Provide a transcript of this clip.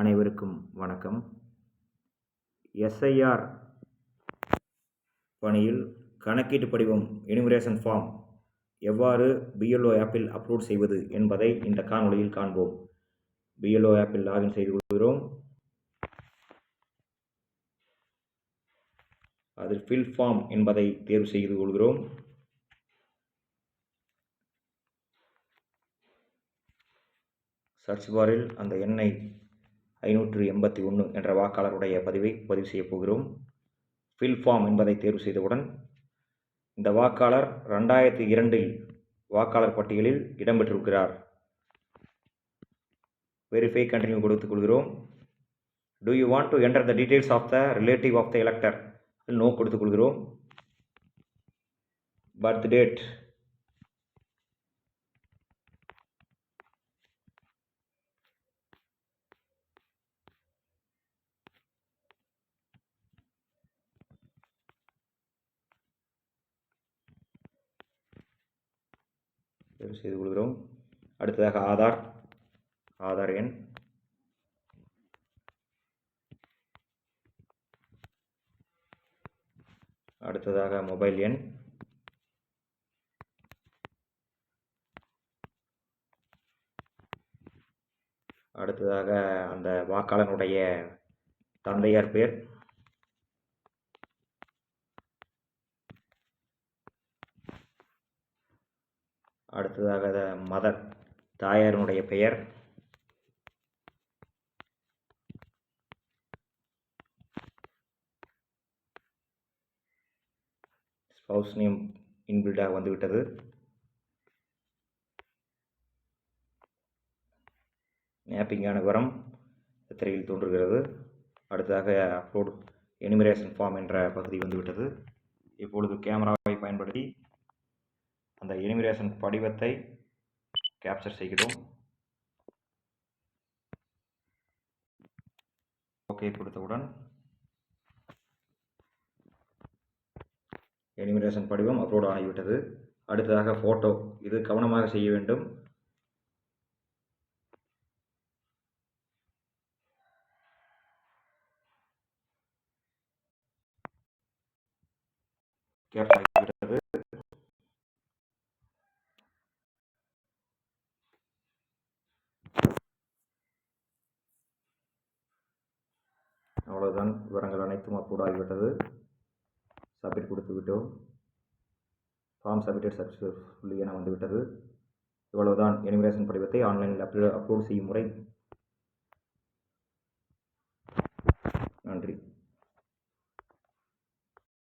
அனைவருக்கும் வணக்கம். எஸ்ஐஆர் பணியில் கணக்கீட்டு படிவம் எனிமரேஷன் ஃபார்ம் எவ்வாறு பிஎல்ஓ ஆப்பில் அப்லோட் செய்வது என்பதை இந்த காணொலியில் காண்போம். பிஎல்ஓ ஆப்பில் லாகின் செய்து கொள்கிறோம். அதில் ஃபில் ஃபார்ம் என்பதை தேர்வு செய்து கொள்கிறோம். சர்ச் பாரில் அந்த எண்ணை ஐநூற்று எண்பத்தி ஒன்று என்ற வாக்காளருடைய பதிவை பதிவு செய்யப் போகிறோம். ஃபில் ஃபார்ம் என்பதை தேர்வு செய்தவுடன் இந்த வாக்காளர் ரெண்டாயிரத்தி இரண்டில் வாக்காளர் பட்டியலில் இடம்பெற்றிருக்கிறார். வெரிஃபை கண்டினியூ கொடுத்துக் கொள்கிறோம். Do you want to enter the details of the relative of the elector no கொடுத்துக் கொள்கிறோம். பர்த் டேட் தேர்வு செய்து கொள்கிறோம். அடுத்ததாக ஆதார். ஆதார் எண். அடுத்ததாக மொபைல் எண். அடுத்ததாக அந்த வாக்காளனுடைய தந்தையார் பேர். அடுத்ததாக மதர் தாயாரினுடைய பெயர். ஸ்பவுஸ் நேம் இன்பில்டாக வந்துவிட்டது. மேப்பிங்கான விவரம் திரையில் தோன்றுகிறது. அடுத்ததாக அப்லோட் எனிமரேஷன் ஃபார்ம் என்ற பகுதி வந்துவிட்டது. இப்பொழுது கேமராவை பயன்படுத்தி அந்த எனிமிரேஷன் படிவத்தை கேப்சர் செய்கிறோம். ஓகே கொடுத்தவுடன் எனிமிரேஷன் படிவம் அப்லோட் ஆகிவிட்டது. அடுத்ததாக ஃபோட்டோ இது கவனமாக செய்ய வேண்டும். கேப்சர் ஆகிவிட்டது அவ்வளவுதான். விவரங்கள் அனைத்தும் அப்லோட் ஆகிவிட்டது. சப்மிட் கொடுத்து விட்டோம். ஃபார்ம் சப்மிட்டட் சக்ஸஸ்ஃபுல்லி என வந்துவிட்டது. இவ்வளவுதான். எனிமிரேஷன் படிவத்தை ஆன்லைனில் அப்லோ அப்லோட் செய்யும் முறை